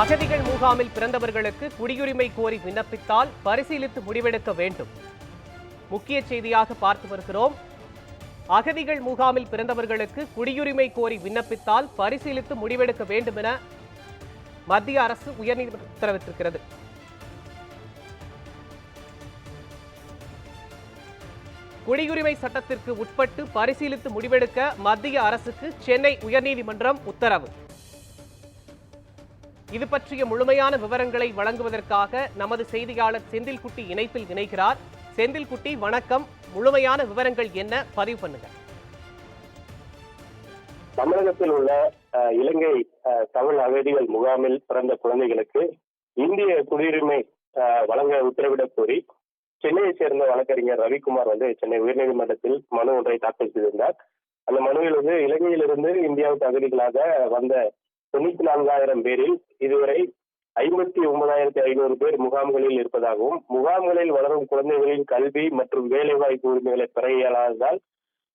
அகதிகள் முகாமில் பிறந்தவர்களுக்கு குடியுரிமை கோரி விண்ணப்பித்தால் பரிசீலித்து முடிவெடுக்க வேண்டும். முக்கிய செய்தியாக பார்த்து வருகிறோம். அகதிகள் முகாமில் பிறந்தவர்களுக்கு குடியுரிமை கோரி விண்ணப்பித்தால் பரிசீலித்து முடிவெடுக்க வேண்டும் என மத்திய அரசு உயர்நீதிமன்றம் உத்தரவிட்டிருக்கிறது. குடியுரிமை சட்டத்திற்கு உட்பட்டு பரிசீலித்து முடிவெடுக்க மத்திய அரசுக்கு சென்னை உயர்நீதிமன்றம் உத்தரவு. இது பற்றிய முழுமையான விவரங்களை வழங்குவதற்காக நமது செய்தியாளர் செந்தில்குட்டி இணைப்பில் இணைகிறார். செந்தில்குட்டி வணக்கம். முழுமையான விவரங்கள் என்ன? பதிவு பண்ணுங்க. தமிழகத்தில் உள்ள இலங்கை தமிழ் அகதிகள் முகாமில் பிறந்த குழந்தைகளுக்கு இந்திய குடியுரிமை வழங்க உத்தரவிடக் கோரி சென்னையை சேர்ந்த வழக்கறிஞர் ரவிக்குமார் வந்து சென்னை உயர்நீதிமன்றத்தில் மனு ஒன்றை தாக்கல் செய்திருந்தார். அந்த மனுவில் வந்து இலங்கையிலிருந்து இந்தியாவுக்கு அகதிகளாக வந்த தொண்ணூத்தி நான்காயிரம் பேரில் இதுவரை ஐம்பத்தி ஒன்பதாயிரத்தி ஐநூறு பேர் முகாம்களில் இருப்பதாகவும் முகாம்களில் வளரும் குழந்தைகளின் கல்வி மற்றும் வேலைவாய்ப்பு உரிமைகளை பெற இயலாததால்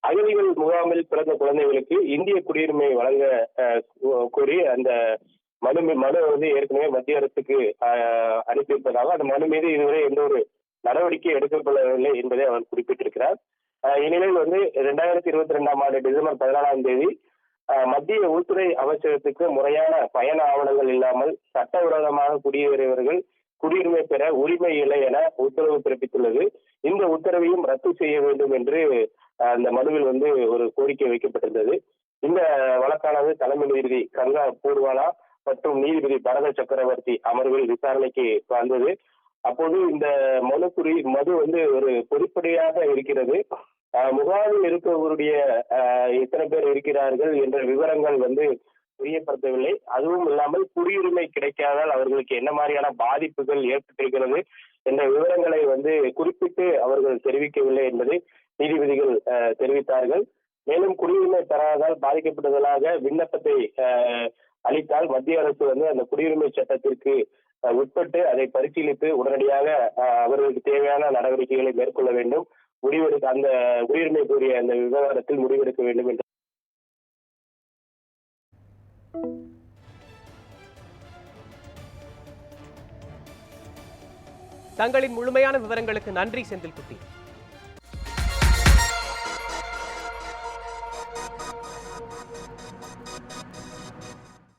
அகதிகள் முகாமில் பிறந்த குழந்தைகளுக்கு இந்திய குடியுரிமை வழங்க அஹ், கோரி அந்த மனு மனு வந்து ஏற்கனவே மத்திய அரசுக்கு அனுப்பியிருப்பதாக அந்த மனு மீது இதுவரை எந்த ஒரு நடவடிக்கை எடுக்கப்படவில்லை என்பதை அவர் குறிப்பிட்டிருக்கிறார். அஹ், இந்நிலையில் வந்து இரண்டாயிரத்தி இருபத்தி ரெண்டாம் ஆண்டு டிசம்பர் பதினாலாம் தேதி மத்திய உள்துறை அமைச்சகத்துக்கு முறையான பயண ஆவணங்கள் இல்லாமல் சட்டவிரோதமாக குடியேறியவர்கள் குடியுரிமை பெற உரிமை இல்லை என உத்தரவு பிறப்பித்துள்ளது. இந்த உத்தரவையும் ரத்து செய்ய வேண்டும் என்று அந்த மனுவில் வந்து ஒரு கோரிக்கை வைக்கப்பட்டிருந்தது. இந்த வழக்கானது தலைமை நீதிபதி கங்கா பூர்வாலா மற்றும் நீதிபதி பரத சக்கரவர்த்தி அமர்வில் விசாரணைக்கு வந்தது. அப்போது இந்த மனு குறி மது வந்து ஒரு பொதுப்படையாக இருக்கிறது. முகாமில் இருப்பவருடைய அஹ், எத்தனை பேர் இருக்கிறார்கள் என்ற விவரங்கள் வந்து தெரியப்படுத்தவில்லை அதுவும் இல்லாமல் குடியுரிமை கிடைக்காதால் அவர்களுக்கு என்ன மாதிரியான பாதிப்புகள் ஏற்பட்டிருக்கிறது என்ற விவரங்களை வந்து குறிப்பிட்டு அவர்கள் தெரிவிக்கவில்லை என்பதை நீதிபதிகள் அஹ், தெரிவித்தார்கள். மேலும் குடியுரிமை பெறாததால் பாதிக்கப்பட்டதாக விண்ணப்பத்தை அளித்தால் மத்திய அரசு வந்து அந்த குடியுரிமை சட்டத்திற்கு உட்பட்டு அதை பரிசீலித்து உடனடியாக அவர்களுக்கு தேவையான நடவடிக்கைகளை மேற்கொள்ள வேண்டும். முடிவெடுக்க அந்த குடியுரிமை கோரிய அந்த விவகாரத்தில் முடிவெடுக்க வேண்டும் என்று தங்களின் முழுமையான விவரங்களுக்கு நன்றி செந்தில்குட்டி.